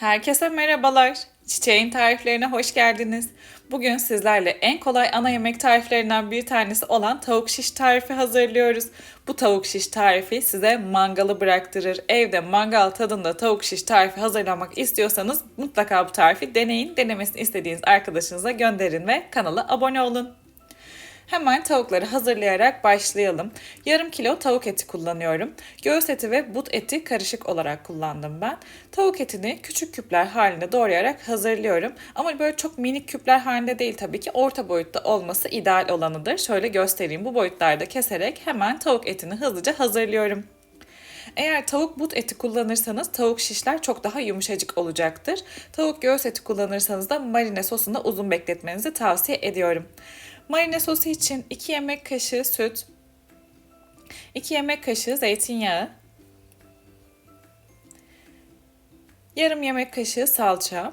Herkese merhabalar. Çiçeğin tariflerine hoş geldiniz. Bugün sizlerle en kolay ana yemek tariflerinden bir tanesi olan tavuk şiş tarifi hazırlıyoruz. Bu tavuk şiş tarifi size mangalı bıraktırır. Evde mangal tadında tavuk şiş tarifi hazırlamak istiyorsanız mutlaka bu tarifi deneyin. Denemesini istediğiniz arkadaşınıza gönderin ve kanala abone olun. Hemen tavukları hazırlayarak başlayalım. Yarım kilo tavuk eti kullanıyorum. Göğüs eti ve but eti karışık olarak kullandım ben. Tavuk etini küçük küpler halinde doğrayarak hazırlıyorum. Ama böyle çok minik küpler halinde değil tabii ki. Orta boyutta olması ideal olanıdır. Şöyle göstereyim. Bu boyutlarda keserek hemen tavuk etini hızlıca hazırlıyorum. Eğer tavuk but eti kullanırsanız tavuk şişler çok daha yumuşacık olacaktır. Tavuk göğüs eti kullanırsanız da marine sosunda uzun bekletmenizi tavsiye ediyorum. Marine sosu için 2 yemek kaşığı süt, 2 yemek kaşığı zeytinyağı, yarım yemek kaşığı salça,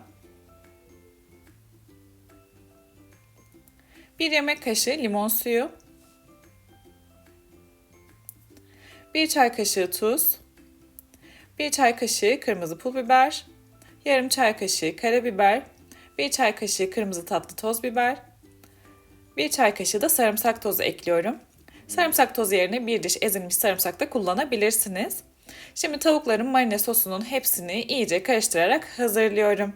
1 yemek kaşığı limon suyu, 1 çay kaşığı tuz, 1 çay kaşığı kırmızı pul biber, yarım çay kaşığı karabiber, 1 çay kaşığı kırmızı tatlı toz biber, 1 çay kaşığı da sarımsak tozu ekliyorum. Sarımsak tozu yerine bir diş ezilmiş sarımsak da kullanabilirsiniz. Şimdi tavukların marine sosunun hepsini iyice karıştırarak hazırlıyorum.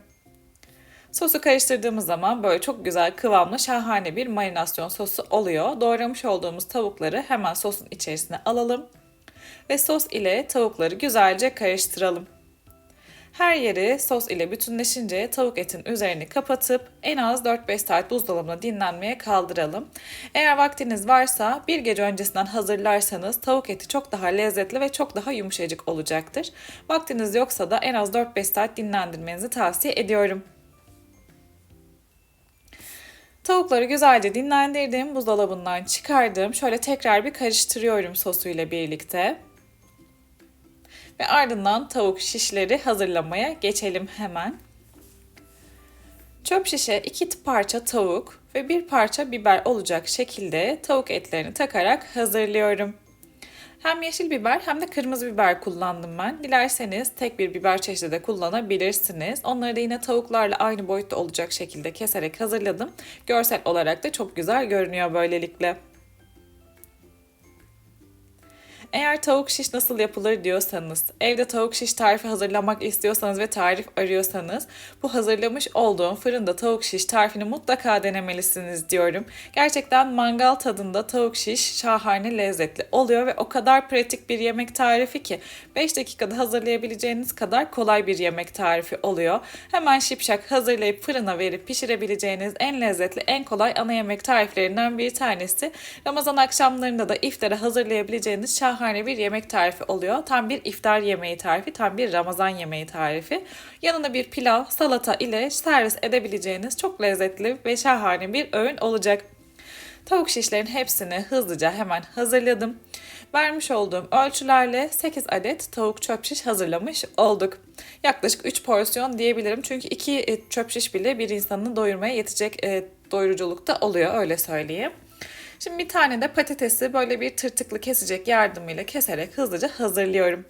Sosu karıştırdığımız zaman böyle çok güzel kıvamlı şahane bir marinasyon sosu oluyor. Doğramış olduğumuz tavukları hemen sosun içerisine alalım ve sos ile tavukları güzelce karıştıralım. Her yeri sos ile bütünleşince tavuk etin üzerini kapatıp en az 4-5 saat buzdolabına dinlenmeye kaldıralım. Eğer vaktiniz varsa bir gece öncesinden hazırlarsanız tavuk eti çok daha lezzetli ve çok daha yumuşacık olacaktır. Vaktiniz yoksa da en az 4-5 saat dinlendirmenizi tavsiye ediyorum. Tavukları güzelce dinlendirdim, buzdolabından çıkardım. Şöyle tekrar bir karıştırıyorum sosuyla birlikte. Ve ardından tavuk şişleri hazırlamaya geçelim hemen. Çöp şişe iki parça tavuk ve bir parça biber olacak şekilde tavuk etlerini takarak hazırlıyorum. Hem yeşil biber hem de kırmızı biber kullandım ben. Dilerseniz tek bir biber çeşidi de kullanabilirsiniz. Onları da yine tavuklarla aynı boyutta olacak şekilde keserek hazırladım. Görsel olarak da çok güzel görünüyor böylelikle. Eğer tavuk şiş nasıl yapılır diyorsanız, evde tavuk şiş tarifi hazırlamak istiyorsanız ve tarif arıyorsanız bu hazırlamış olduğum fırında tavuk şiş tarifini mutlaka denemelisiniz diyorum. Gerçekten mangal tadında tavuk şiş şahane lezzetli oluyor ve o kadar pratik bir yemek tarifi ki 5 dakikada hazırlayabileceğiniz kadar kolay bir yemek tarifi oluyor. Hemen şipşak hazırlayıp fırına verip pişirebileceğiniz en lezzetli, en kolay ana yemek tariflerinden bir tanesi. Ramazan akşamlarında da iftara hazırlayabileceğiniz şahane şahane bir yemek tarifi oluyor. Tam bir iftar yemeği tarifi, tam bir Ramazan yemeği tarifi. Yanına bir pilav, salata ile servis edebileceğiniz çok lezzetli ve şahane bir öğün olacak. Tavuk şişlerin hepsini hızlıca hemen hazırladım. Vermiş olduğum ölçülerle 8 adet tavuk çöp şiş hazırlamış olduk. Yaklaşık 3 porsiyon diyebilirim. Çünkü 2 e, çöp şiş bile bir insanı doyurmaya yetecek e, doyuruculukta oluyor öyle söyleyeyim. Şimdi bir tane de patatesi böyle bir tırtıklı kesecek yardımıyla keserek hızlıca hazırlıyorum.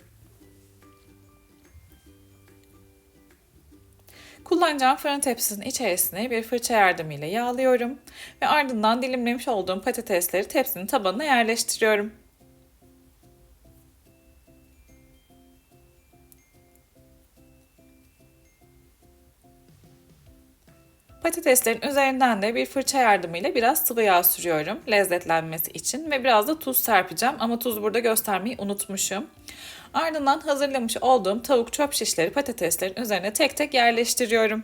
Kullanacağım fırın tepsisinin içerisine bir fırça yardımıyla yağlıyorum ve ardından dilimlemiş olduğum patatesleri tepsinin tabanına yerleştiriyorum. Patateslerin üzerinden de bir fırça yardımıyla biraz sıvı yağ sürüyorum lezzetlenmesi için ve biraz da tuz serpeceğim ama tuz burada göstermeyi unutmuşum. Ardından hazırlamış olduğum tavuk çöp şişleri patateslerin üzerine tek tek yerleştiriyorum.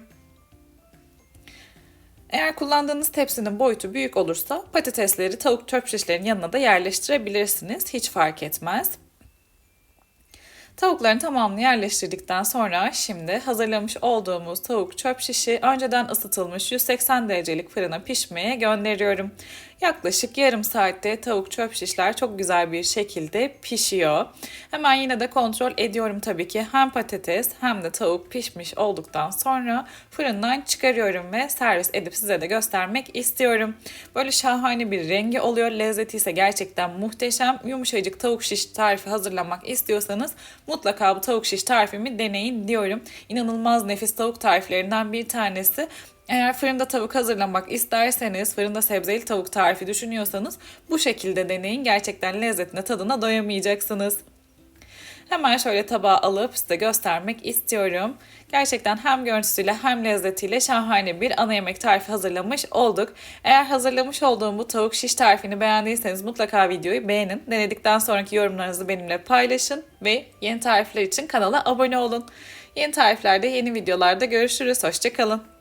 Eğer kullandığınız tepsinin boyutu büyük olursa patatesleri tavuk çöp şişlerin yanına da yerleştirebilirsiniz. Hiç fark etmez. Tavukların tamamını yerleştirdikten sonra şimdi hazırlamış olduğumuz tavuk çöp şişi önceden ısıtılmış 180 derecelik fırına pişmeye gönderiyorum. Yaklaşık yarım saatte tavuk çöp şişler çok güzel bir şekilde pişiyor. Hemen yine de kontrol ediyorum tabii ki hem patates hem de tavuk pişmiş olduktan sonra fırından çıkarıyorum ve servis edip size de göstermek istiyorum. Böyle şahane bir rengi oluyor. Lezzeti ise gerçekten muhteşem. Yumuşacık tavuk şiş tarifi hazırlamak istiyorsanız mutlaka bu tavuk şiş tarifimi deneyin diyorum. İnanılmaz nefis tavuk tariflerinden bir tanesi. Eğer fırında tavuk hazırlamak isterseniz, fırında sebzeli tavuk tarifi düşünüyorsanız bu şekilde deneyin. Gerçekten lezzetine, tadına doyamayacaksınız. Hemen şöyle tabağa alıp size göstermek istiyorum. Gerçekten hem görüntüsüyle hem lezzetiyle şahane bir ana yemek tarifi hazırlamış olduk. Eğer hazırlamış olduğum bu tavuk şiş tarifini beğendiyseniz mutlaka videoyu beğenin. Denedikten sonraki yorumlarınızı benimle paylaşın ve yeni tarifler için kanala abone olun. Yeni tariflerde, yeni videolarda görüşürüz. Hoşçakalın.